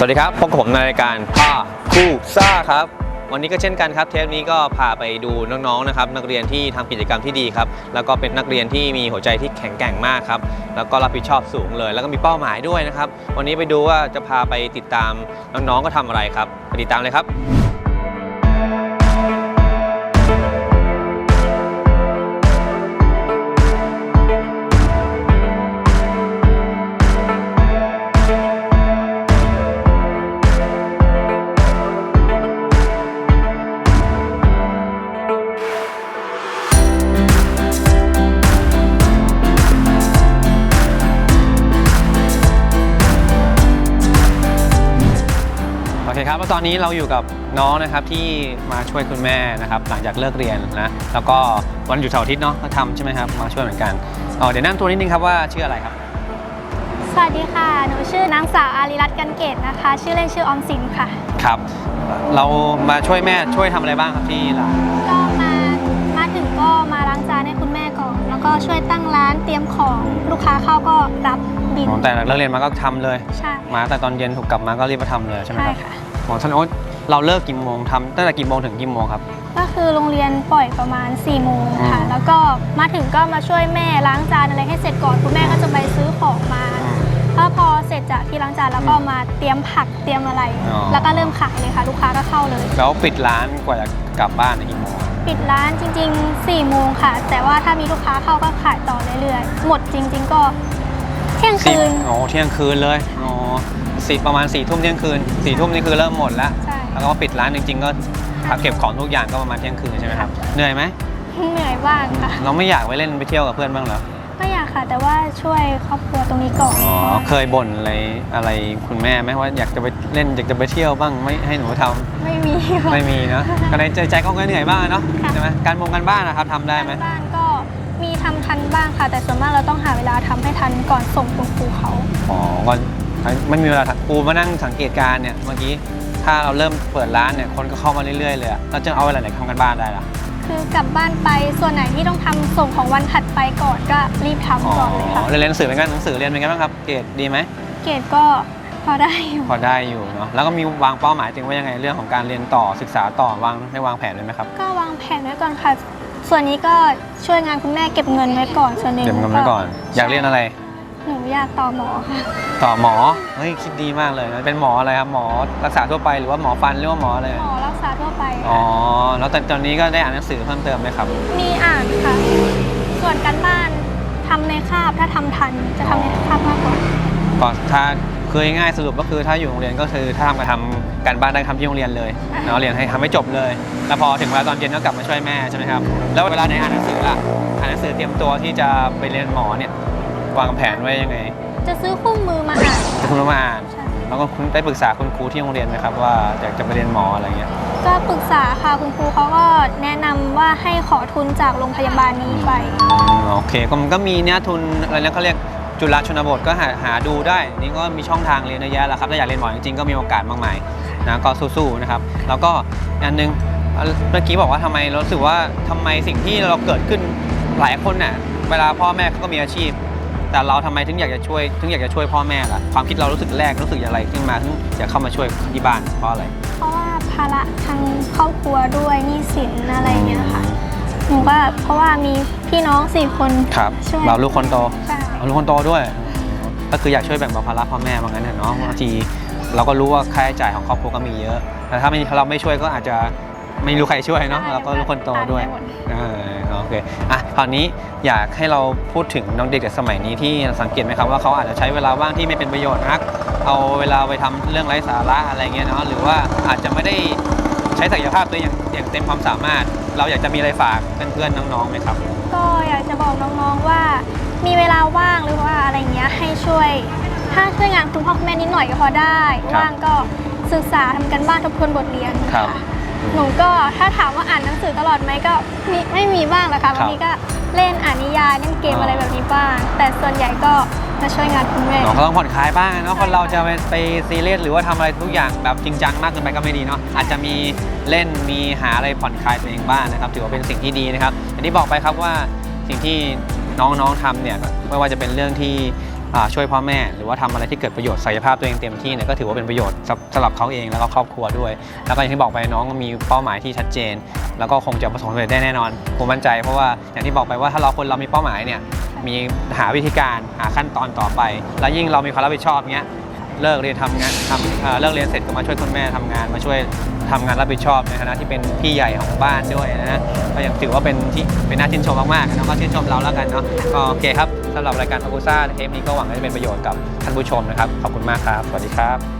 สวัสดีครับพบกับผมในรายการป้าคู่ซ่าครับ วันนี้ก็เช่นกันครับ เทปนี้ก็พาไปดูน้องๆนะครับ นักเรียนที่ทำกิจกรรมที่ดีครับ แล้วก็เป็นนักเรียนที่มีหัวใจที่แข็งแกร่งมากครับ แล้วก็รับผิดชอบสูงเลย แล้วก็มีเป้าหมายด้วยนะครับ วันนี้ไปดูว่าจะพาไปติดตามน้องๆก็ทำอะไรครับไปติดตามเลยครับ คครับแล้วตอนนี้เราอยู่กับน้องนะครับที่มาช่วยคุณแม่นะครับหลังจากเลิกเรียนนะแล้วก็วันหยุดเสาร์อาทิตย์เนาะก็ทำใช่ไหมครับมาช่วยเหมือนกันเอ๋อเดี๋ยวแนั่งตัวนิดนึงครับว่าชื่ออะไรครับ สวัสดีค่ะ หนูชื่อนางสาวอารีรัตน์กันเกตนะคะ ชื่อเล่นชื่อออมสินค่ะ ครับ เรามาช่วยแม่ช่วยทำอะไรบ้างครับที่ร้านก็มามาถึงก็มาล้างจานให้คุณแม่ก่อน แล้วก็ช่วยตั้งร้านเตรียมของลูกค้าเข้าก็รับบินอ๋อแต่เลิกเรียนมาก็ทำเลย ใช่ มาแต่ตอนเย็นถูกกลับมาก็รีบมาทำเลยใช่ไหมใช่ครับ ค่ะ อ๋อท่านโอ๊ตเราเลิกกี่โมงทำตั้งแต่กี่โมงถึงกี่โมงครับ ก็คือโรงเรียนปล่อยประมาณ4ี่โมงค่ะ อืม แล้วก็มาถึงก็มาช่วยแม่ล้างจานอะไรให้เสร็จก่อนคุณแม่ก็จะไปซื้อของมาแล้วพอเสร็จจากที่ล้างจานแล้วก็มาเตรียมผักเตรียมอะไร อ๋อ แล้วก็เริ่มขายเลยค่ะ ลูกค้าก็เข้าเลย แล้วปิดร้านกว่าจะกลับบ้านในกี่โมงปิดร้านจริงๆ4ี่โมงค่ะ แต่ว่าถ้ามีลูกค้าเข้าก็ขายต่อเรื่อยๆ หมดจริง ๆ ก็เที่ยงสิบคืน โอ้เที่ยงคืนเลยอ๋อ สิประมาณสี่ทุ่มเที่ยงคืนสี่ทุ่มนี่คือเริ่มหมดแล้ว ใช่ แล้วก็ปิดร้านจริงๆ ก็เก็บของทุกอย่างก็ประมาณเที่ยงคืนใช่ไหมครับ เหนื่อยไหมเหนื่อยบ้างค่ะ เราไม่อยากไปเล่นไปเที่ยวกับเพื่อนบ้างเหรอ ก็อยากค่ะ แต่ว่าช่วยครอบครัวตรงนี้ก่อนอ๋อ เคยบ่นอะไรอะไรคุณแม่ไหมว่าอยากจะไปเล่นอยากจะไปเที่ยวบ้างไม่ให้หนูทำไม่มีค่ะ ไม่มีเนาะก็ในใจใจก็เหนื่อยบ้างเนาะค่ะ ใช่ไหมการมงการบ้านนะครับทำได้ไหม บ้านก็มีทำทันบ้างค่ะ แต่ส่วนมากเราต้องหาเวลาทำให้ทันก่อนส่งคุณครูเขาอ๋อ ก็ ไม่มีเวลาถักครูมานั่งสังเกตการณ์เนี่ยเมื่อกี้ถ้าเราเริ่มเปิดร้านเนี่ยคนก็เข้ามาเรื่อยๆเลยอะเราจะเอาเวลาไหนทำกันบ้านได้ล่ะ คือกลับบ้านไปส่วนไหนที่ต้องทำส่งของวันถัดไปก่อนก็รีบทำก่อนเลยค่ะ เรียนหนังสือเป็นไงหนังสือเรียนเป็นไงบ้างครับเกรดดีไหม เกรดก็พอได้อยู่ พอได้อยู่เนาะแล้วก็มีวางเป้าหมายถึงว่ายังไงเรื่องของการเรียนต่อศึกษาต่อวางให้วางแผนเลยไหมครับ ก็วางแผนไว้ก่อนค่ะ ส่วนนี้ก็ช่วยงานคุณแม่เก็บเงินไว้ก่อนส่วนหนึ่งเก็บเงินไว้ก่อน อยากเรียนอะไร หนูอยากต่อหมอค่ะ ต่อหมอเฮ้ยคิดดีมากเลยนะเป็นหมออะไรครับหมอรักษาทั่วไปหรือว่าหมอฟันหรือว่าหมออะไรหมอรักษาทั่วไปอ๋อค่ะแล้วแต่ตอนนี้ก็ได้อ่านหนังสือเพิ่มเติมไหมครับมีอ่านค่ะ ส่วนการบ้านทำในคาบถ้าทำทันจะทำในคาบมากกว่า ก็ถ้าคือง่ายๆสรุปก็คือถ้าอยู่โรงเรียนก็คือถ้าทำการทำการบ้านได้ทำที่โรงเรียนเลยเนาะเรียนให้ทำให้จบเลย แล้วพอถึงเวลาตอนเย็นก็กลับมาช่วยแม่ใช่ไหมครับแล้วเวลาไหนอ่านหนังสือล่ะอ่านหนังสือเตรียมตัวที่จะไปเรียนหมอเนี่ย วางแผนไว้ยังไง จะซื้อคู่มือมาอ่าน จะคุณมาอ่านใช่ แล้วก็คุณได้ปรึกษาคุณครูที่โรงเรียนไหมครับว่าอยากจะไปเรียนหมออะไรเงี้ยก็ปรึกษาค่ะคุณครูเขาก็แนะนำว่าให้ขอทุนจากโรงพยาบาลนี้ไป อืมโอเคก็มันก็มีเนี่ยทุนอะไรนะเขาเรียกจุฬาชนบทก็หาหาดูได้ นี่ก็มีช่องทางเรียนเยอะแยะแล้วครับถ้าอยากเรียนหมอจริงๆก็มีโอกาสมากมายนะก็สู้ๆนะครับ แล้วก็อันหนึงเอ่อเมื่อกี้บอกว่าทำไมเรารู้สึกว่าทำไมสิ่งที่เราเกิดขึ้นหลายคนน่ะเวลาพ่อแม่เขาก็มีอาชีพ แต่เราทำไมถึงอยากจะช่วยถึงอยากจะช่วยพ่อแม่ล่ะความคิดเรารู้สึกแรกรู้สึกอย่างไรขึ้นมาถึงอยากเข้ามาช่วยที่บ้านเพราะอะไรเพราะว่าภาระทางครอบครัวด้วยหนี้สินอะไรอย่างเงี้ยค่ะหนูก็เพราะว่ามีพี่น้องสี่คนครับช่วยเราลูกคนโตใช่เอาลูกคนโตด้วย ก็คืออยากช่วยแบ่งเบาภาระพ่อแม่บางนั้นเถอะเนาะบางทีเราก็รู้ว่าค่าใช้จ่ายของครอบครัวก็มีเยอะ แต่ถ้าไม่เราไม่ช่วยก็อาจจะ ไม่รู้ใครช่วยเนาะแล้วก็ลูกคนโตด้วยทานไหมเออโอเคอะคราวนี้อยากให้เราพูดถึงน้องเด็กแต่สมัยนี้ที่สังเกตไหมครับว่าเขาอาจจะใช้เวลาว่างที่ไม่เป็นประโยชน์นัก เอาเวลาไปทำเรื่องไร้สาระอะไรเงี้ยเนาะหรือว่าอาจจะไม่ได้ใช้ศักยภาพตัวเองอย่างอย่างเต็มความสามารถ เราอยากจะมีอะไรฝากเพื่อนๆน้องๆไหมครับ ก็อยากจะบอกน้องๆว่ามีเวลาว่างหรือว่าอะไรเงี้ยให้ช่วย ถ้าช่วยงานคุณพ่อคุณแม่นิดหน่อยก็พอได้ครับว่างก็ศึกษาทำกันบ้านทบทวนบทเรียนครับค่ะ หนูก็ถ้าถามว่าอ่านหนังสือตลอดไหมก็มีไม่มีบ้างแหละค่ะครับบางทีก็เล่นอ่านนิยายเล่นเกมอ๋อออะไรแบบนี้บ้าง แต่ส่วนใหญ่ก็มาช่วยงานคุณแม่เนาะก็ต้องผ่อนคลายบ้างเนาะคนเราจะไปไปซีเรียสหรือว่าทำอะไรทุกอย่างแบบจริงจังมากเกินไปก็ไม่ดีเนาะอาจจะมีเล่นมีหาอะไรผ่อนคลายตัวเองบ้างนะครับถือว่าเป็นสิ่งที่ดีนะครับอย่างที่บอกไปครับว่าสิ่งที่น้องๆทำเนี่ยไม่ว่าจะเป็นเรื่องที่อ่า ช่วยพ่อแม่ หรือว่าทำอะไรที่เกิดประโยชน์ศักยภาพตัวเองเต็มที่เนี่ยก็ถือว่าเป็นประโยชน์สำหรับเขาเองแล้วก็ครอบครัวด้วย แล้วก็อย่างที่บอกไปน้องมีเป้าหมายที่ชัดเจน แล้วก็คงจะประสบความสำเร็จได้แน่นอนผมมั่นใจเพราะว่าอย่างที่บอกไปว่าถ้าเราคนเรามีเป้าหมายเนี่ยมีหาวิธีการหาขั้นตอนต่อไป แล้วยิ่งเรามีความรับผิดชอบเนี้ยเลิกเรียนทำงานทำเเลิกเรียนเสร็จก็มาช่วยคุณแม่ทำงานมาช่วยทำงานรับผิดชอบในฐานะที่เป็นพี่ใหญ่ของบ้านด้วยนะก็ยังถือว่าเป็นที่เป็นน่าชื่นชมมากๆแล้วก็ชื่นชมเราแล้วกันเนาะก็โอเคครับ สำหรับรายการทากุซ่าเทปนี้ก็หวังว่าจะเป็นประโยชน์กับท่านผู้ชมนะครับ ขอบคุณมากครับ สวัสดีครับ